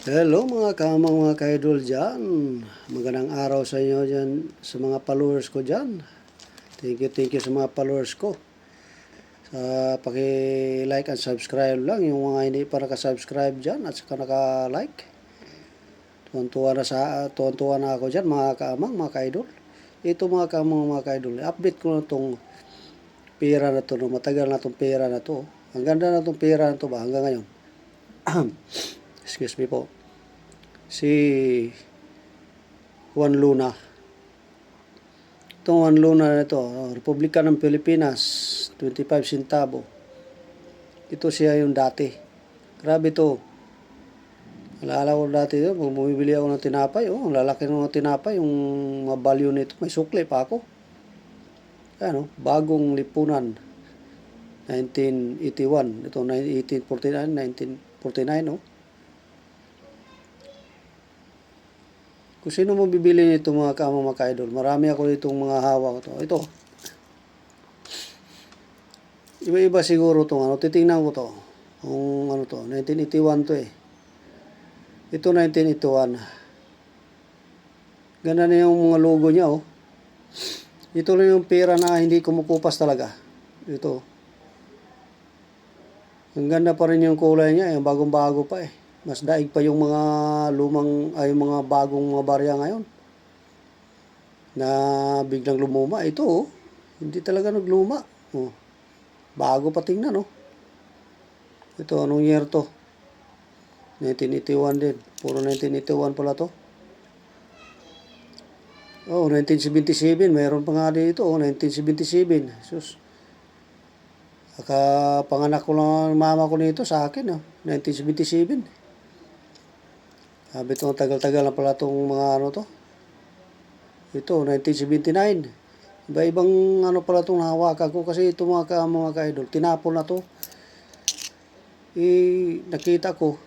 Hello mga kamang mga kaidol dyan. Magandang araw sa inyo dyan sa mga followers ko dyan. Thank you, thank you sa mga followers ko. Sa paki-like and subscribe lang. Yung mga hindi pa nakasubscribe dyan at saka naka-like. Tuwan-tuwa na, sa, tuwan-tuwa na ako dyan mga kamang mga kaidol. Ito mga kamang mga kaidol. Update ko na itong pera na to. No? Matagal na itong pera na to. Ang ganda na itong pera na to ba hanggang ngayon. excuse me po, si Juan Luna. Itong Juan Luna na ito, oh, Republika ng Pilipinas, 25 centavo. Ito siya yung dati. Grabe to. Alala ko dati pag bumibili ako ng tinapay, oh, ang lalaki ng tinapay, yung mga value nito, may sukli pa ako. Ano, bagong lipunan, 1981. Ito, 1849, 1949, oh. Kung sino mo bibili nito mga kama mga ka-idol, marami ako ditong mga hawak to. Ito. Iba-iba siguro to ano, titingnan ko to. Kung ano to, 1981 to eh. Ito 1981. Ganda na yung mga logo niya oh. Ito lang yung pera na hindi kumukupas talaga. Ito. Ang ganda pa rin yung kulay niya, yung bagong-bago pa eh. Mas daig pa yung mga lumang, ay yung mga bagong mga barya ngayon. Na biglang lumuma. Ito oh, hindi talaga nagluma. Oh. Bago pa tingnan oh. Ito, anong year to? 1981 din. Puro 1981 pala to. Oh, 1977. Mayroon pa nga dito. Oh, 1977. Sus. Aka panganak ko lang ang mama ko nito sa akin. Oh, 1977. Sabi ito, tagal-tagal na pala itong mga ano to. Ito, 1979. Iba-ibang ano pala itong nahawakan ko kasi ito mga, ka, mga ka-idol. Tinapon na to. Eh, nakita ko,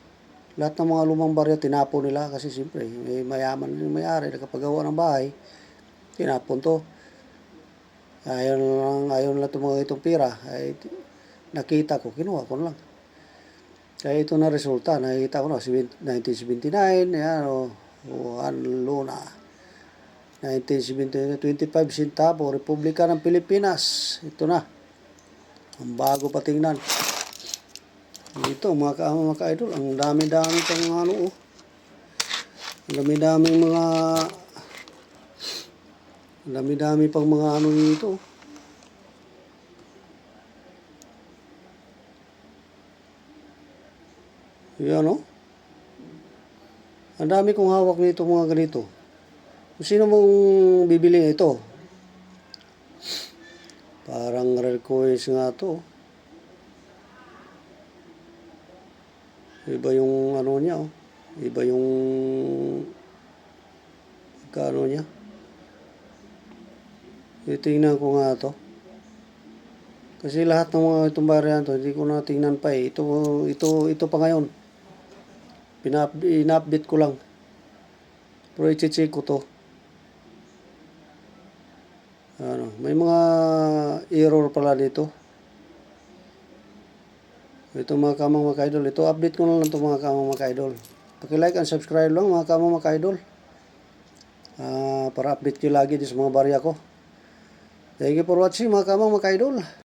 lahat ng mga lumang barya tinapon nila kasi siyempre may mayaman yung may-ari nakapagawa ng bahay tinapon to ayaw na lang ayaw na lang itong mga itong pira ay nakita ko kinuha ko lang kaya ito na resulta nakita ko na 1979 yan o Juan Luna 1979 25 centavo Republika ng Pilipinas ito na ang bago pa tingnan dito mga ka mga ka-idol, ang dami-dami pang ano oh. Ang dami-daming mga ang dami-dami pang mga ano dito. Yan oh. Ang dami kong hawak nito mga ganito. Sino mong bibili ito? Parang rare coins nga to. Iba yung ano niya, oh. Iba yung kano niya. Titingnan ko nga to. Kasi lahat ng mga itong variant to, hindi ko na tingnan pa eh. Ito, ito, ito pa ngayon. Pinap, in-update ko lang. Pero i-check ko to. Ano, may mga error pala dito. Ito mga kamang mga ka-idol. Ito update ko na lang ito mga kamang mga ka-idol. Paki-like and subscribe lang mga kamang mga ka-idol. Ah, para update kayo lagi din sa mga barya ko. Thank you for watching mga kamang mga ka-idol.